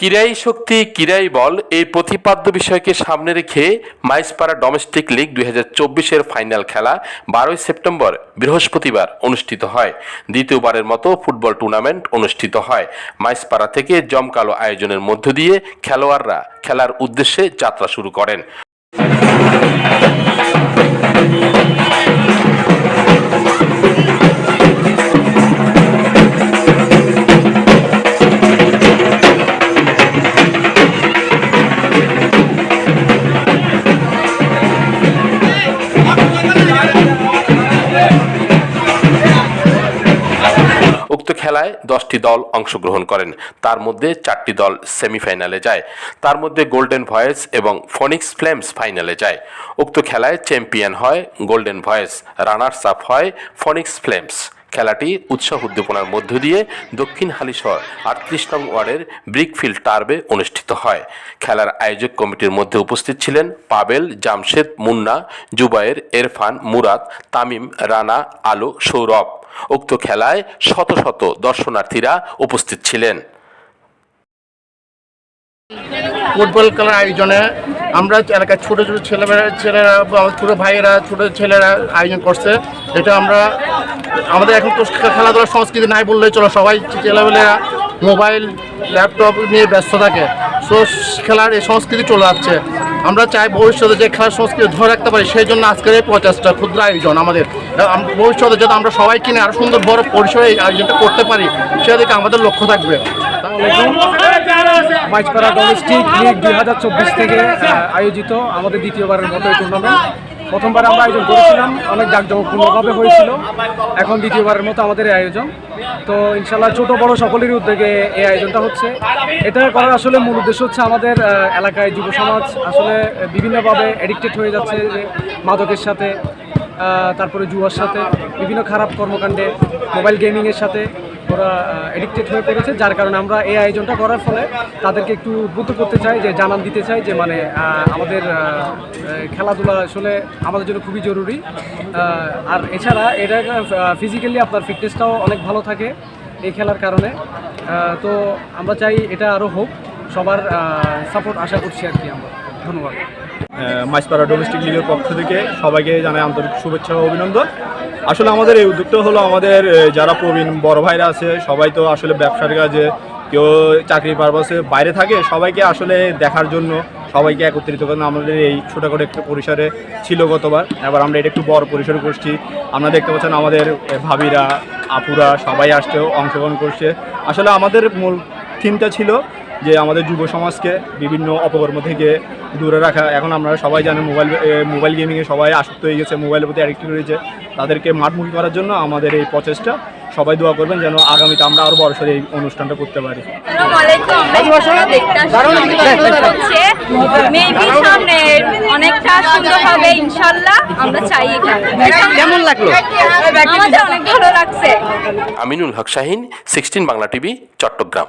কিরাই শক্তি, কিরাই বল এই প্রতিপাদ্য বিষয়কে সামনে রেখে মাইসপাড়া ডোমেস্টিক লিগ দুই হাজার চব্বিশের ফাইনাল খেলা বারোই সেপ্টেম্বর বৃহস্পতিবার অনুষ্ঠিত হয়। দ্বিতীয়বারের মতো ফুটবল টুর্নামেন্ট অনুষ্ঠিত হয়। মাইসপাড়া থেকে জমকালো আয়োজনের মধ্য দিয়ে খেলোয়াড়রা খেলার উদ্দেশ্যে যাত্রা শুরু করেন। খেলায় দশটি দল অংশগ্রহণ করেন। তার মধ্যে চারটি দল সেমিফাইনালে যায়। তার মধ্যে গোল্ডেন ভয়েস এবং ফনিক্স ফ্লেমস ফাইনালে যায়। উক্ত খেলায় চ্যাম্পিয়ন হয় গোল্ডেন ভয়েস, রানার্স আপ হয় ফনিক্স ফ্লেমস। খেলাটি উৎসাহ উদ্দীপনার মধ্য দিয়ে দক্ষিণ হালিশহর আটত্রিশ নং ওয়ার্ডের ব্রিকফিল্ড টার্বে অনুষ্ঠিত হয়। খেলার আয়োজক কমিটির মধ্যে উপস্থিত ছিলেন পাবেল, জামশেদ, মুন্না, জুবায়ের, এরফান, মুরাদ, তামিম, রানা, আলো, সৌরভ। উক্ত খেলায় শত শত দর্শনার্থীরা উপস্থিত ছিলেন। ফুটবল খেলার আয়োজনে আমরা এলাকার ছোটো ছোটো ছেলেমেয়েরা ছেলেরা ছোটো ভাইয়েরা, ছোটো ছেলেরা আয়োজন করছে। এটা আমরা, আমাদের এখন তো খেলাধুলার সংস্কৃতি নাই বললেই চলো। সবাই ছেলেমেয়েরা মোবাইল, ল্যাপটপ নিয়ে ব্যস্ত থাকে। সো খেলার এই সংস্কৃতি চলে যাচ্ছে আমরা চাই ভবিষ্যতে যে খেলার সংস্কৃতি ধরে রাখতে পারি সেই জন্য আজকের এই প্রচেষ্টা ক্ষুদ্র আয়োজন আমাদের। ভবিষ্যতে যাতে আমরা সবাই কিনে আরও সুন্দর বড় পরিসরে এই আয়োজনটা করতে পারি সেদিকে আমাদের লক্ষ্য থাকবে। মাইজপাড়া ডোমেস্টিক লিগ দুই হাজার চব্বিশ থেকে আয়োজিত আমাদের দ্বিতীয়বারের মতো এই টুর্নামেন্ট প্রথমবার আমরা আয়োজন করেছিলাম। অনেক জাঁকজমকপূর্ণভাবে হয়েছিল। এখন দ্বিতীয়বারের মতো আমাদের আয়োজন। তো ইনশাল্লাহ ছোট বড় সকলেরই উদ্যোগে এই আয়োজনটা হচ্ছে। এটা করার আসলে মূল উদ্দেশ্য হচ্ছে আমাদের এলাকায় যুব সমাজ আসলে বিভিন্নভাবে অ্যাডিক্টেড হয়ে যাচ্ছে যে মাদকের সাথে তারপরে জুয়ার সাথে, বিভিন্ন খারাপ কর্মকাণ্ডে মোবাইল গেমিংয়ের সাথে। ওরা এডিক্টেড হয়ে পড়েছে, যার কারণে আমরা এই আয়োজনটা করার ফলে তাদেরকে একটু উদ্বুদ্ধ করতে চাই, যে জানান দিতে চাই, যে মানে আমাদের খেলাধুলা আসলে আমাদের জন্য খুবই জরুরি। আর এছাড়া এটা ফিজিক্যালি আপনার ফিটনেসটাও অনেক ভালো থাকে এই খেলার কারণে। তো আমরা চাই এটা আরও হোক, সবার সাপোর্ট আশা করছি আর কি আমরা। ধন্যবাদ। মাইসপাড়া ডোমেস্টিক লিগের পক্ষ থেকে সবাইকে জানাই আন্তরিক শুভেচ্ছা ও অভিনন্দন। আসলে আমাদের এই উদ্যোগটা হলো আমাদের যারা প্রবীণ বড় ভাইরা আছে, সবাই তো আসলে ব্যবসার কাজে কেউ চাকরি পারপাসে বাইরে থাকে, সবাইকে আসলে দেখার জন্য সবাইকে একত্রিত করেন আমাদের এই ছোটোখাটো একটু পরিসরে ছিল গতবার। এবার আমরা এটা একটু বড় পরিসরে করছি। আমরা দেখতে পাচ্ছেন আমাদের ভাবিরা, আপুরা সবাই আসছে, অংশগ্রহণ করছে। আসলে আমাদের মূল থিমটা ছিল যে আমাদের যুব সমাজকে বিভিন্ন অপকর্ম থেকে দূরে রাখা। এখন আমরা সবাই জানি মোবাইল মোবাইল গেমিংয়ে সবাই আসক্ত হয়ে গেছে মোবাইলের প্রতি অ্যাডিক্ট হয়েছে তাদেরকে মাঠমুখী করার জন্য আমাদের এই প্রচেষ্টা। সবাই দোয়া করবেন যেন আগামীতে আমরা আরও বড়সড় এই অনুষ্ঠানটা করতে পারি। আসসালামাইকুম আমরা এখানে দেখতে আসছি হচ্ছে মেবি সামনে অনেকটা সুন্দর হবে ইনশাল্লাহ আমরা চাই কেমন লাগল? আমাদের অনেক ভালো লাগছে। Aminul Haque Shahin sixteen Bangla TV Chattogram.